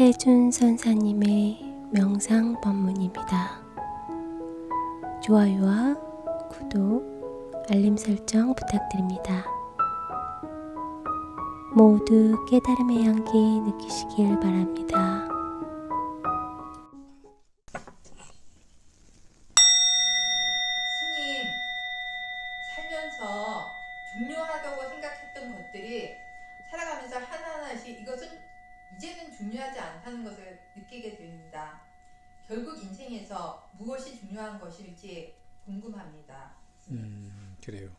세준 선사님의 명상 법문입니다. 좋아요와 구독, 알림 설정 부탁드립니다. 모두 깨달음의 향기 느끼시길 바랍니다. 중요한 것일지 궁금합니다. 음, 그래요.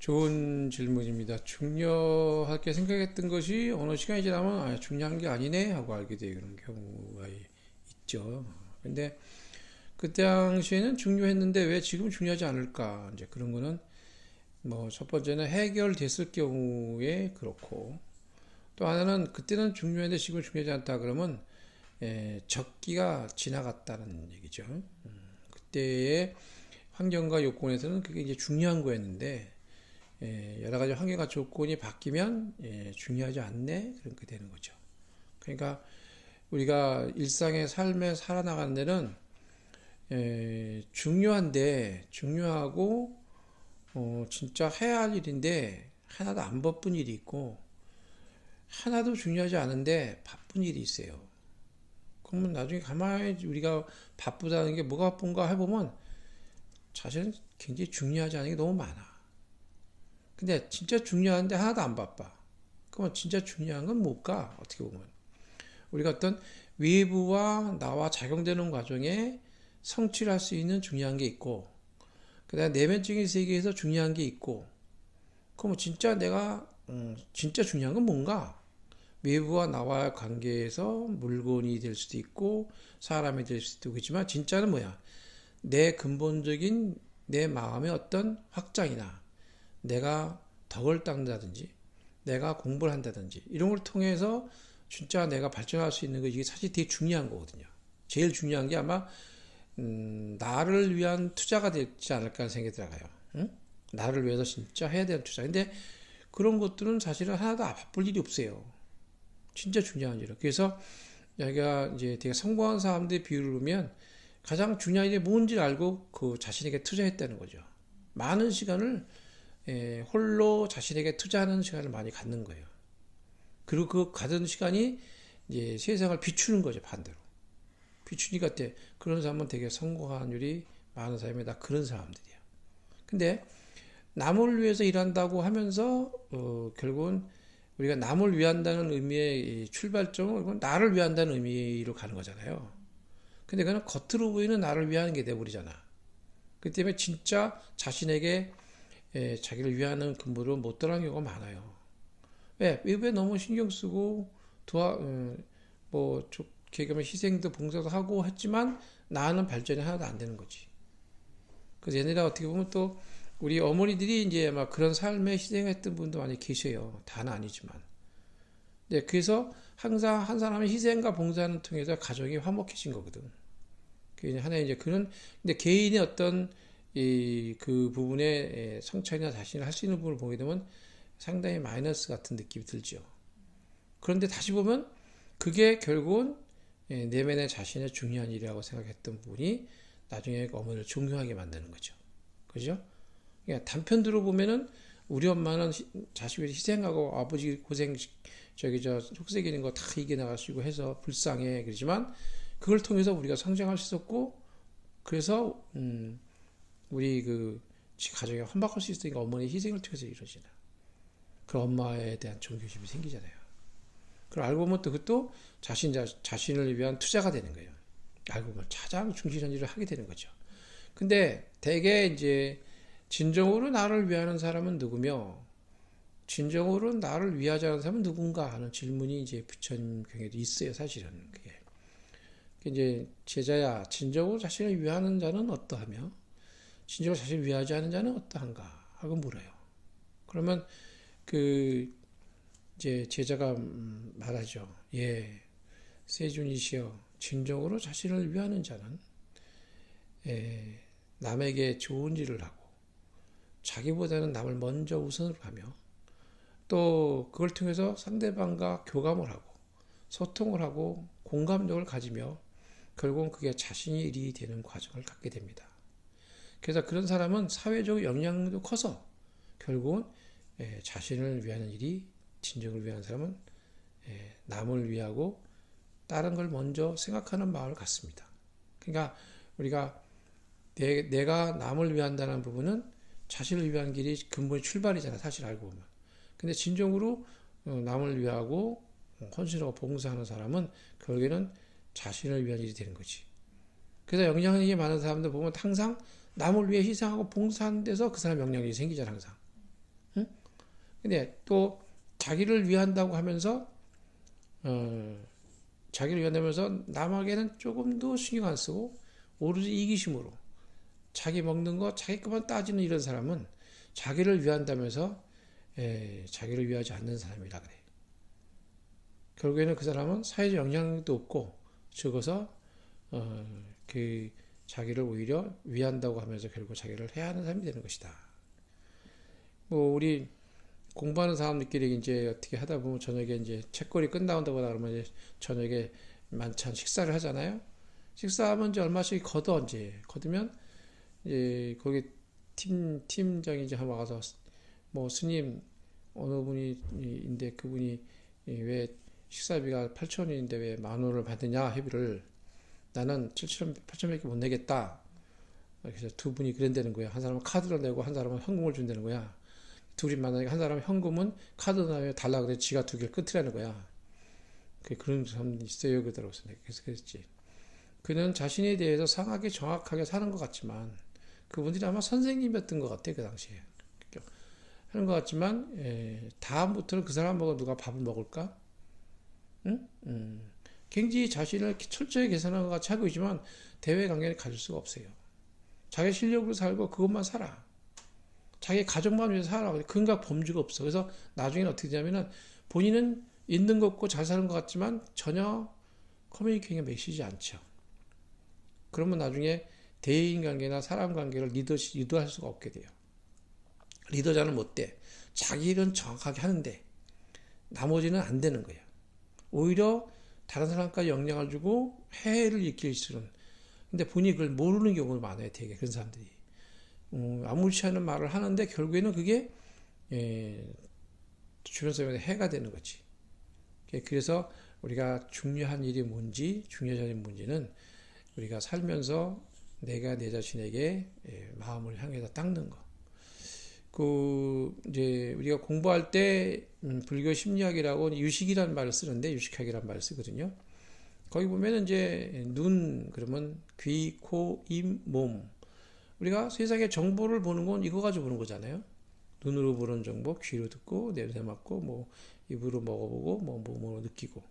좋은 질문입니다. 중요하게 생각했던 것이 어느 시간이 지나면 아, 중요한 게 아니네 하고 알게 되는 경우가 있죠. 근데 그 당시에는 중요했는데 왜 지금 중요하지 않을까? 이제 그런 거는 뭐 첫 번째는 해결됐을 경우에 그렇고 또 하나는 그때는 중요했는데 지금 중요하지 않다 그러면 에, 적기가 지나갔다는 얘기죠. 음, 그때의 환경과 요건에서는 그게 이제 중요한 거였는데 예, 여러 가지 환경과 조건이 바뀌면 예, 중요하지 않네 그렇게 되는 거죠. 그러니까 우리가 일상의 삶에 살아나가는 데는 예, 중요한데 중요하고 어, 진짜 해야 할 일인데 하나도 안 바쁜 일이 있고 하나도 중요하지 않은데 바쁜 일이 있어요. 그러면 나중에 가만히 우리가 바쁘다는 게 뭐가 바쁜가 해보면 사실은 굉장히 중요하지 않은 게 너무 많아. 근데 진짜 중요한데 하나도 안 바빠. 그러면 진짜 중요한 건 뭘까? 어떻게 보면. 우리가 어떤 외부와 나와 작용되는 과정에 성취를 할 수 있는 중요한 게 있고, 그 다음에 내면적인 세계에서 중요한 게 있고, 그럼 진짜 내가, 음, 진짜 중요한 건 뭔가? 외부와 나와의 관계에서 물건이 될 수도 있고, 사람이 될 수도 있지만, 진짜는 뭐야? 내 근본적인 내 마음의 어떤 확장이나 내가 덕을 닦는다든지 내가 공부를 한다든지 이런 걸 통해서 진짜 내가 발전할 수 있는 거 이게 사실 되게 중요한 거거든요. 제일 중요한 게 아마 음, 나를 위한 투자가 되지 않을까 생각이 들어가요. 응? 나를 위해서 진짜 해야 되는 투자. 근데 그런 것들은 사실은 하나도 바쁠 일이 없어요. 진짜 중요한 일이에요. 그래서 여기가 이제 되게 성공한 사람들의 비율을 보면 가장 중요한 일이 뭔지 알고 그 자신에게 투자했다는 거죠. 많은 시간을 에, 홀로 자신에게 투자하는 시간을 많이 갖는 거예요. 그리고 그 가진 시간이 이제 세상을 비추는 거죠, 반대로. 비추니까 때 그런 사람은 되게 성공한 율이 많은 사람이 다 그런 사람들이야. 근데 남을 위해서 일한다고 하면서 어, 결국은 우리가 남을 위한다는 의미의 출발점은 나를 위한다는 의미로 가는 거잖아요. 근데 그는 겉으로 보이는 나를 위하는 게 돼버리잖아. 그 때문에 진짜 자신에게 예, 자기를 위하는 근무를 못 떠나는 경우가 많아요. 왜? 외부에 너무 신경 쓰고 도와 어, 뭐 좋게 가면 희생도 봉사도 하고 했지만 나는 발전이 하나도 안 되는 거지. 그래서 얘네가 어떻게 보면 또 우리 어머니들이 이제 막 그런 삶에 희생했던 분도 많이 계셔요. 다는 아니지만. 네, 그래서 항상 한 사람의 희생과 봉사를 통해서 가정이 화목해진 거거든. 그 하나의 이제 그런 근데 개인의 어떤 이 그 부분에 성찰이나 자신을 할 수 있는 부분을 보게 되면 상당히 마이너스 같은 느낌이 들죠. 그런데 다시 보면 그게 결국은 내면의 자신의 중요한 일이라고 생각했던 분이 나중에 어머니를 존경하게 만드는 거죠. 그죠? 그러니까 단편으로 보면은 우리 엄마는 자식을 희생하고 아버지 고생 저기 저 속색이는 거 다 이겨나가시고 해서 불쌍해 그러지만 그걸 통해서 우리가 성장할 수 있었고 그래서 음 우리 그 가정에 환박할 수 있으니까 어머니의 희생을 통해서 이루어지나 그 엄마에 대한 존경심이 생기잖아요. 그걸 알고 보면 또 그것도 자신 자, 자신을 위한 투자가 되는 거예요. 알고 보면 가장 충실한 일을 하게 되는 거죠. 근데 대개 이제 진정으로 나를 위하는 사람은 누구며 진정으로 나를 위하지 않는 사람은 누군가 하는 질문이 이제 부처님 경에도 있어요, 사실은 그게. 이제 제자야, 진정으로 자신을 위하는 자는 어떠하며, 진정으로 자신을 위하지 않는 자는 어떠한가 하고 물어요. 그러면 그 이제 제자가 말하죠. 예, 세준이시여, 진정으로 자신을 위하는 자는 예, 남에게 좋은 일을 하고 자기보다는 남을 먼저 우선으로 가며 또 그걸 통해서 상대방과 교감을 하고 소통을 하고 공감력을 가지며 결국은 그게 자신이 일이 되는 과정을 갖게 됩니다. 그래서 그런 사람은 사회적 영향도 커서 결국은 예, 자신을 위하는 일이 진정을 위한 사람은 예, 남을 위하고 다른 걸 먼저 생각하는 마음을 갖습니다. 그러니까 우리가 내, 내가 남을 위한다는 부분은 자신을 위한 길이 근본의 출발이잖아 사실 알고 보면. 근데 진정으로 어, 남을 위하고 헌신하고 봉사하는 사람은 결국에는 자신을 위한 일이 되는 거지. 그래서 영향력이 많은 사람들 보면 항상 남을 위해 희생하고 봉사하는 데서 그 사람 영향력이 생기잖아 항상. 응? 근데 또 자기를 위한다고 하면서 어, 자기를 위한다면서 남에게는 조금 더 신경 안 쓰고 오로지 이기심으로 자기 먹는 거 자기 것만 따지는 이런 사람은 자기를 위한다면서 에, 자기를 위하지 않는 사람이라 그래. 결국에는 그 사람은 사회적 영향력도 없고 적어서 어, 그 자기를 오히려 위한다고 하면서 결국 자기를 해야 하는 사람이 되는 것이다. 뭐 우리 공부하는 사람들끼리 이제 어떻게 하다 보면 저녁에 이제 책거리 끝나온다고 그러면 이제 저녁에 만찬 식사를 하잖아요. 식사하면 이제 얼마씩 걷어 이제 걷으면 이제 거기 팀 팀장이 이제 와서 뭐 스님 어느 분이인데 그분이 왜 식사비가 8천 원인데 왜 만 원을 받느냐 회비를 나는 7천 8천밖에 못 내겠다. 그래서 두 분이 그런다는 거야. 한 사람은 카드로 내고 한 사람은 현금을 준다는 거야. 둘이 만나니까 한 사람은 현금은 카드 나에 달라 그래 지가 두 개를 끊으라는 거야. 그 그런 사람이 있어요 그러더라고 그래서 그랬지. 그는 자신에 대해서 상하게 정확하게 사는 것 같지만 그분들이 아마 선생님이었던 것 같아 그 당시에 하는 것 같지만 에, 다음부터는 그 사람하고 누가 밥을 먹을까? 응? 음. 굉장히 자신을 철저히 계산한 것 같이 하고 있지만 대외 관계를 가질 수가 없어요. 자기 실력으로 살고 그것만 살아. 자기 가족만 위해서 살아. 근각 범주가 없어. 그래서 나중에는 어떻게 되냐면은 본인은 있는 것 없고 잘 사는 것 같지만 전혀 커뮤니케이션이 메시지 않죠. 그러면 나중에 대인 관계나 사람 관계를 리더, 리더할 수가 없게 돼요. 리더자는 못 돼. 자기 일은 정확하게 하는데 나머지는 안 되는 거예요. 오히려 다른 사람까지 영향을 주고 해를 일으킬 수는 근데 본인이 그걸 모르는 경우가 많아요. 되게 그런 사람들이. 음, 아무렇지 않은 말을 하는데 결국에는 그게 예, 주변 사람한테 해가 되는 거지. 그래서 우리가 중요한 일이 뭔지 중요한 일이 뭔지는 우리가 살면서 내가 내 자신에게 예, 마음을 향해서 닦는 거. 그 이제 우리가 공부할 때 음, 불교 심리학이라고 유식이라는 말을 쓰는데 유식학이라는 말을 쓰거든요. 거기 보면 이제 눈 그러면 귀, 코, 입, 몸. 우리가 세상의 정보를 보는 건 이거 가지고 보는 거잖아요. 눈으로 보는 정보, 귀로 듣고 냄새 맡고 뭐 입으로 먹어보고 뭐 몸으로 느끼고.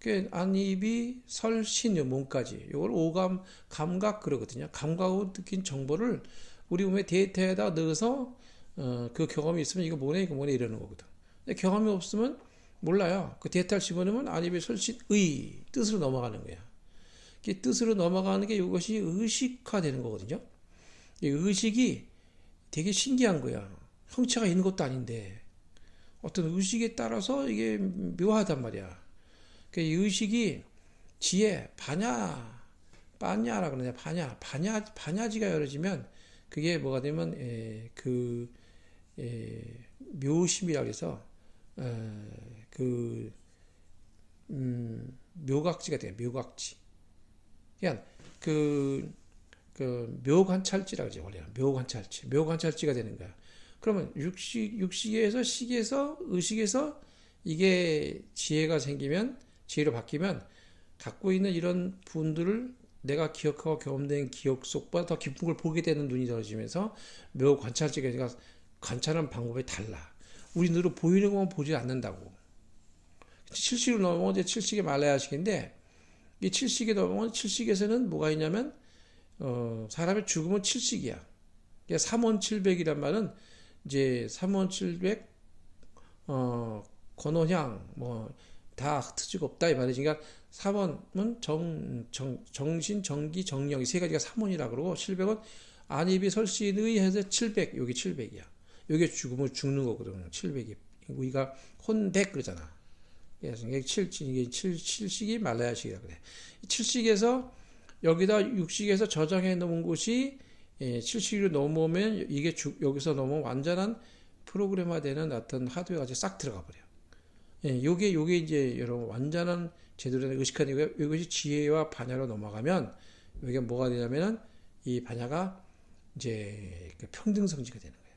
그 안입이 설신 몸까지 이걸 오감 감각 그러거든요. 감각으로 느낀 정보를 우리 몸에 데이터에다 넣어서 어, 그 경험이 있으면 이거 뭐네 이거 뭐네 이러는 거거든. 근데 경험이 없으면 몰라요. 그 데이터를 집어넣으면 안입이 설 신의 뜻으로 넘어가는 거야. 그 뜻으로 넘어가는 게 이것이 의식화되는 거거든요. 이 의식이 되게 신기한 거야. 형체가 있는 것도 아닌데 어떤 의식에 따라서 이게 묘하단 말이야. 그 의식이 지혜, 반야, 반야라 그러냐, 반야, 반야, 반야지가 열어지면 그게 뭐가 되면 에, 그 에, 묘심이라 그래서 에, 그 음, 묘각지가 돼요. 묘각지. 그냥 그, 그 묘관찰지라 그러죠. 원래는 묘관찰지. 묘관찰지가 되는 거야. 그러면 육식 육식에서 식에서 의식에서 이게 지혜가 생기면 지혜로 바뀌면 갖고 있는 이런 분들을 내가 기억하고 경험된 기억 속보다 더 깊은 걸 보게 되는 눈이 떨어지면서 묘 관찰지가 제가 관찰하는 방법이 달라. 우리 눈으로 보이는 것만 보지 않는다고. 칠식을 넘어온 이제 칠식의 말라야식인데 이 칠식에 넘어온 칠식에서는 뭐가 있냐면 어, 사람의 죽음은 칠식이야. 그러니까 삼원칠백이란 말은 이제 삼원칠백 어, 권원향 뭐 다 트지가 없다 이 말이지. 그러니까 3원은 정, 정, 정신, 정기, 정령 이세 가지가 3원이라 그러고 700은 안입이 설신의 해서 700 여기 700이야. 여기 죽으면 죽는 거거든. 700이 우리가 혼백 그러잖아. 그래서 이게 칠식 이게 칠 칠식이 말라야식이라 그래. 이 칠식에서 여기다 육식에서 저장해 놓은 곳이 예, 칠식으로 넘어오면 이게 주- 여기서 넘어오면 완전한 프로그램화되는 어떤 하드웨어가 싹 들어가 버려. 예, 요게 요게 이제 여러분 완전한 제대로 된 의식하는 이것이 지혜와 반야로 넘어가면 이게 뭐가 되냐면은 이 반야가 이제 그 평등성지가 되는 거예요.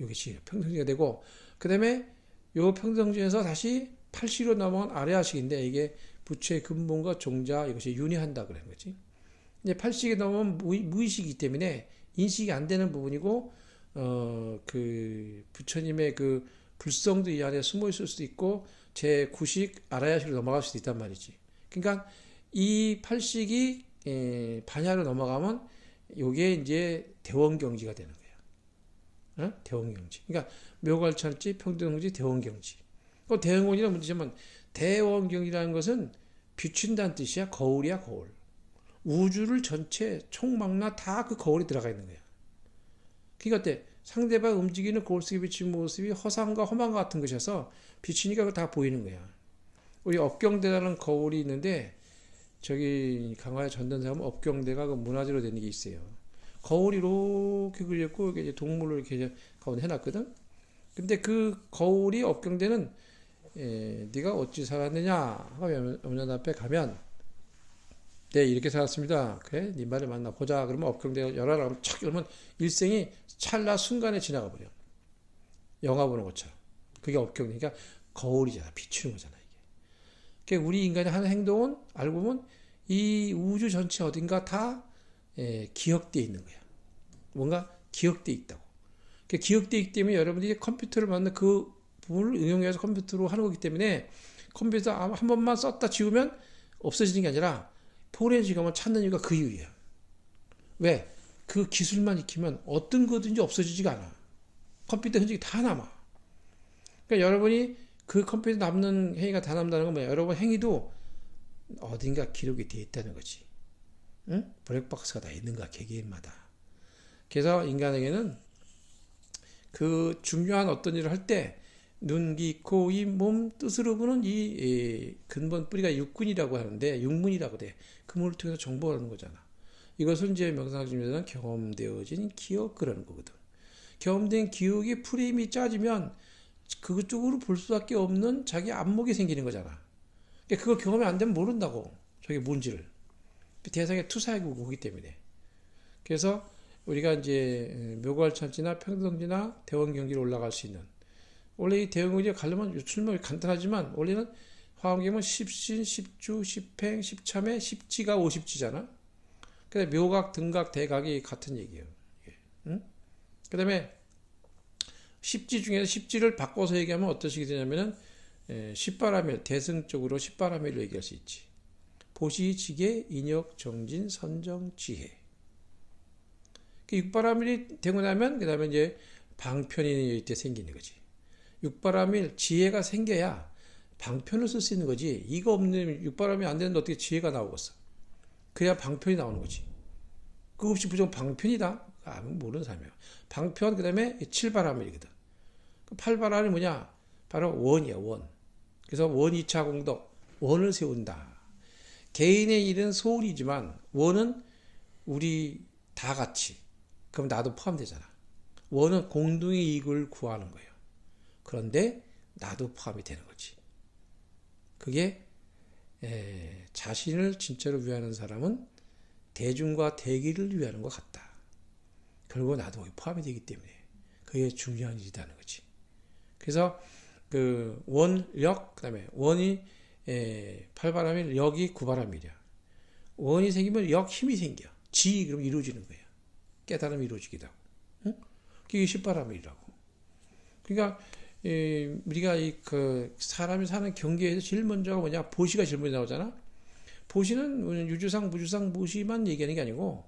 요게 지혜 평등성지가 되고 그다음에 요 평등성지에서 다시 팔시로 넘어간 아래하식인데 이게 부처의 근본과 종자 이것이 윤회한다 그런 거지. 이제 팔식이 넘으면 무의, 무의식이기 때문에 인식이 안 되는 부분이고 어 그 부처님의 그 불성도 이 안에 숨어 있을 수도 있고 제 구식 아라야식으로 넘어갈 수도 있단 말이지. 그러니까 이 팔식이 에, 반야로 넘어가면 요게 이제 대원경지가 되는 거야. 어? 대원경지. 그러니까 묘갈찰지, 평등경지, 대원경지. 그 대원경지는 문제지만 대원경이라는 것은 비춘다는 뜻이야. 거울이야, 거울. 우주를 전체 총망라 다 그 거울에 들어가 있는 거야. 그러니까 어때? 상대방 움직이는 속에 비친 모습이 허상과 허망 같은 것이어서 비치니까 그거 다 보이는 거야. 우리 업경대라는 거울이 있는데 저기 강화의 전단사 하면 업경대가 그 문화재로 된게 있어요. 거울이 이렇게 그렸고 이게 동물을 이렇게 가운데 해놨거든. 근데 그 거울이 업경대는 에, 네가 어찌 살았느냐 하고 염전 앞에 가면 네 이렇게 살았습니다. 그래 네 말을 만나 보자. 그러면 업경대가 열하라 하면 착 열면 일생이 찰나 순간에 지나가 버려. 영화 보는 것처럼. 그게 업경대. 그러니까 거울이잖아. 비추는 거잖아 이게. 그러니까 우리 인간이 하는 행동은 알고 보면 이 우주 전체 어딘가 다 예, 기억되어 있는 거야. 뭔가 기억되어 있다고. 그 기억되어 있기 때문에 여러분들이 컴퓨터를 만든 그 부분을 응용해서 컴퓨터로 하는 거기 때문에 컴퓨터 한 번만 썼다 지우면 없어지는 게 아니라 포렌식 하면 찾는 이유가 그 이유야. 왜? 그 기술만 익히면 어떤 거든지 없어지지가 않아. 컴퓨터 흔적이 다 남아. 그러니까 여러분이 그 컴퓨터 남는 행위가 다 남다는 건 뭐야? 여러분 행위도 어딘가 기록이 돼 있다는 거지. 응? 블랙박스가 다 있는 거야, 개개인마다. 그래서 인간에게는 그 중요한 어떤 일을 할 때 눈, 귀, 코, 이 몸 뜻으로 보는 이 에, 근본 뿌리가 육군이라고 하는데 육문이라고 돼. 그 문을 통해서 정보를 하는 거잖아. 이것은 이제 명상중에서는 경험되어진 기억 그러는 거거든. 경험된 기억의 프레임이 짜지면 그쪽으로 볼 수밖에 없는 자기 안목이 생기는 거잖아. 그러니까 그걸 경험이 안 되면 모른다고. 저게 뭔지를. 대상에 투사하고 오기 때문에. 그래서 우리가 이제 묘괄천지나 평등지나 대원경지로 올라갈 수 있는 원래 이 대원경지에 가려면 출명이 간단하지만 원래는 화엄경은 십신, 십주, 십행, 십참에 십지가 오십지잖아. 그래서 묘각, 등각, 대각이 같은 얘기예요. 응? 그다음에 십지 중에서 십지를 바꿔서 얘기하면 식이 되냐면은 에, 십바라밀 대승 쪽으로 십바라밀로 얘기할 수 있지. 보시, 지계, 인역, 정진, 선정, 지혜. 그 육바라밀이 되고 나면 그 다음에 이제 방편이 이때 생기는 거지. 육바라밀 지혜가 생겨야 방편을 쓸 수 있는 거지. 이거 없는 육바라밀이 안 되는데 어떻게 지혜가 나오겠어? 그래야 방편이 나오는 거지. 그거 없이 무조건 방편이다? 아, 모르는 사람이야. 방편, 그 다음에 칠바라밀이거든. 그 팔바라밀이 뭐냐? 바로 원이야, 원. 그래서 원이차 공덕, 원을 세운다. 개인의 일은 소홀이지만 원은 우리 다 같이 그럼 나도 포함되잖아. 원은 공동의 이익을 구하는 거예요. 그런데 나도 포함이 되는 거지. 그게 에, 자신을 진짜로 위하는 사람은 대중과 대기를 위하는 것 같다. 결국 나도 포함이 되기 때문에 그게 중요한 일이라는 거지. 그래서 그 원력 그다음에 원이 에, 팔바람일 역이 구바람일이야. 원이 생기면 역 힘이 생겨. 지 그럼 이루어지는 거야. 깨달음이 이루어지기도 하고. 응? 그게 십바람일이라고. 그러니까 이, 우리가 이 그 사람이 사는 경계에서 제일 먼저가 뭐냐? 보시가 제일 먼저 나오잖아. 보시는 유주상 무주상 무시만 얘기하는 게 아니고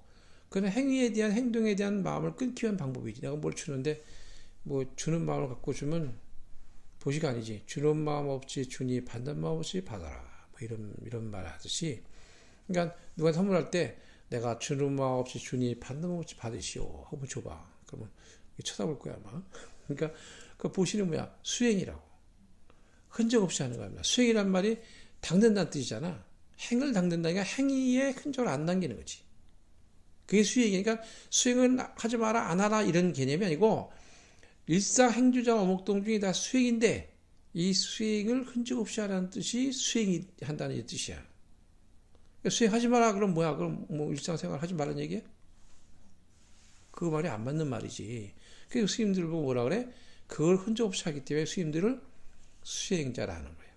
그는 행위에 대한 행동에 대한 마음을 끊기 위한 방법이지. 내가 뭘 주는데 뭐 주는 마음을 갖고 주면 보시가 아니지. 주는 마음 없이 주니 받는 마음 없이 받아라. 뭐 이런 이런 말 하듯이. 그러니까 누가 선물할 때 내가 주는 마음 없이 주니 받는 마음 없이 받으시오. 한번 줘봐. 그러면 쳐다볼 거야 아마. 그러니까 그 보시는 뭐야 수행이라고. 흔적 없이 하는 겁니다. 수행이란 말이 당된다는 뜻이잖아. 행을 당된다니까 행위에 흔적을 안 남기는 거지. 그게 수행이니까 수행은 하지 마라 안 하라 이런 개념이 아니고 일상 행주자 어목동중이 다 수행인데 이 수행을 흔적 없이 하라는 뜻이 수행이 한다는 이 뜻이야. 그러니까 수행하지 마라 그럼 뭐야? 그럼 뭐 일상생활 하지 말라는 얘기야? 그 말이 안 맞는 말이지. 그래서 스님들 보고 뭐라 그래? 그걸 흔적 없이 하기 때문에 스님들을 수행자라는 거예요.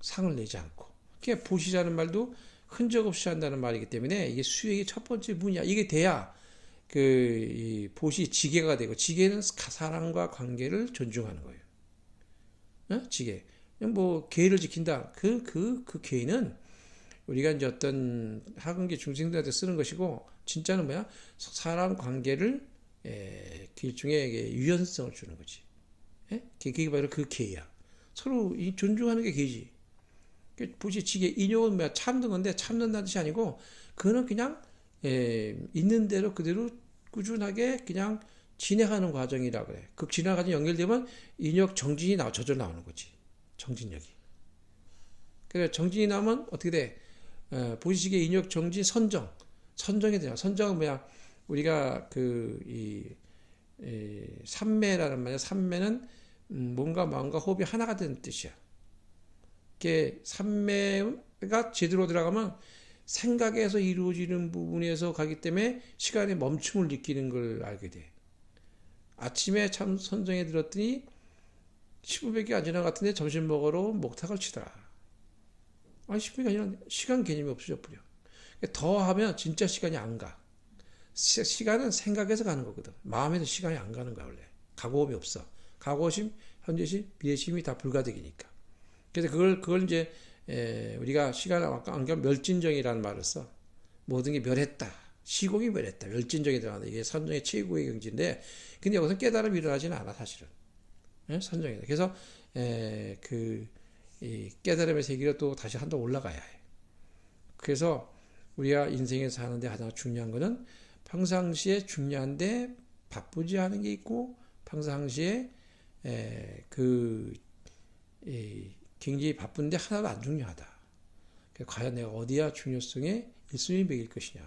상을 내지 않고. 그게 보시자는 말도 흔적 없이 한다는 말이기 때문에 이게 수행의 첫 번째 문이야. 이게 돼야 그이 보시 지계가 되고 지계는 사람과 관계를 존중하는 거예요. 어? 지계. 뭐 계를 지킨다. 그그 그 계는 우리가 이제 어떤 학원계 중생들한테 쓰는 것이고 진짜는 뭐야? 사람 관계를 에, 그 일종의 유연성을 주는 거지. 예? 그게 바로 그 계야. 서로 이 존중하는 게 계지. 그 보시 지게 인욕은 뭐야 참는 건데 참는다는 뜻이 아니고 그거는 그냥 에, 있는 대로 그대로 꾸준하게 그냥 진행하는 과정이라 그래. 그 진행 과정 연결되면 인욕 정진이 나와 저절로 나오는 거지. 정진력이. 그래 정진이 나오면 어떻게 돼? 어, 보시기에 인욕 정진 선정 선정이 되냐? 선정은 뭐야? 우리가 그이 삼매라는 말이야. 삼매는 음, 몸과 마음과 호흡이 하나가 되는 뜻이야. 이게 삼매가 제대로 들어가면 생각에서 이루어지는 부분에서 가기 때문에 시간의 멈춤을 느끼는 걸 알게 돼. 아침에 참 선정에 들었더니 15분밖에 안것 같은데 점심 먹으러 목탁을 치더라. 아니 10분이 아니라 시간 개념이 없어져 버려. 더 하면 진짜 시간이 안 가. 시, 시간은 생각에서 가는 거거든. 마음에서 시간이 안 가는 거야 원래. 각오음이 없어. 각오심, 현재심, 미래심이 다 불가득이니까. 그래서 그걸 그걸 이제 에, 우리가 시간을 아까 안경 멸진정이라는 말을 써. 모든 게 멸했다. 시공이 멸했다. 멸진정이 들어간다. 이게 선정의 최고의 경지인데, 근데 여기서 깨달음이 일어나지는 않아 사실은. 예? 선정이다. 그래서 에, 그 이 깨달음의 세계로 또 다시 한 번 올라가야 해. 그래서 우리가 인생에서 사는데 가장 중요한 거는 평상시에 중요한데 바쁘지 않은 게 있고 평상시에 에, 그 이, 굉장히 바쁜데 하나도 안 중요하다. 과연 내가 어디야 중요성에 1순위 매길 것이냐.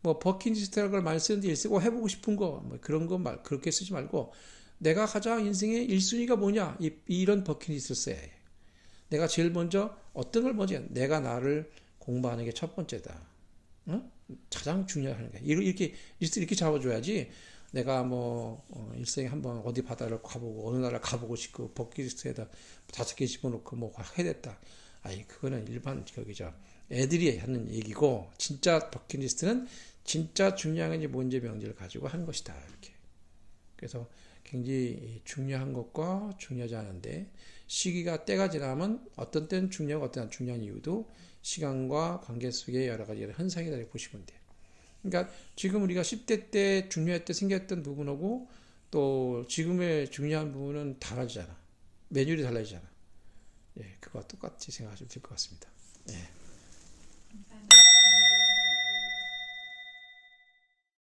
뭐 버킷리스트라는 걸 많이 쓰는데 일쓰고 해보고 싶은 거 뭐 그런 거 말 그렇게 쓰지 말고 내가 가장 인생의 1순위가 뭐냐 이, 이런 버킷리스트를 써야 해. 내가 제일 먼저 어떤 걸 먼저 해? 내가 나를 공부하는 게 첫 번째다. 응? 가장 중요한 게 이렇게 이렇게 잡아줘야지. 내가 뭐 어, 일생에 한번 어디 바다를 가보고 어느 나라 가보고 싶고 버킷리스트에다 다섯 개 집어넣고 뭐 해냈다. 아니 그거는 일반 거기죠. 애들이 하는 얘기고 진짜 버킷리스트는 진짜 중요한 게 뭔지 명제를 가지고 하는 것이다 이렇게. 그래서 굉장히 중요한 것과 중요하지 않은데 시기가 때가 지나면 어떤 때는 중요하고 어떤 때는 중요한 이유도 시간과 관계 속에 여러 가지 현상이다 이렇게 보시면 돼요. 그러니까 지금 우리가 10대 때 중요할 때 생겼던 부분하고 또 지금의 중요한 부분은 달라지잖아. 매뉴얼이 달라지잖아. 예, 그거와 똑같이 생각하시면 될 것 같습니다. 예.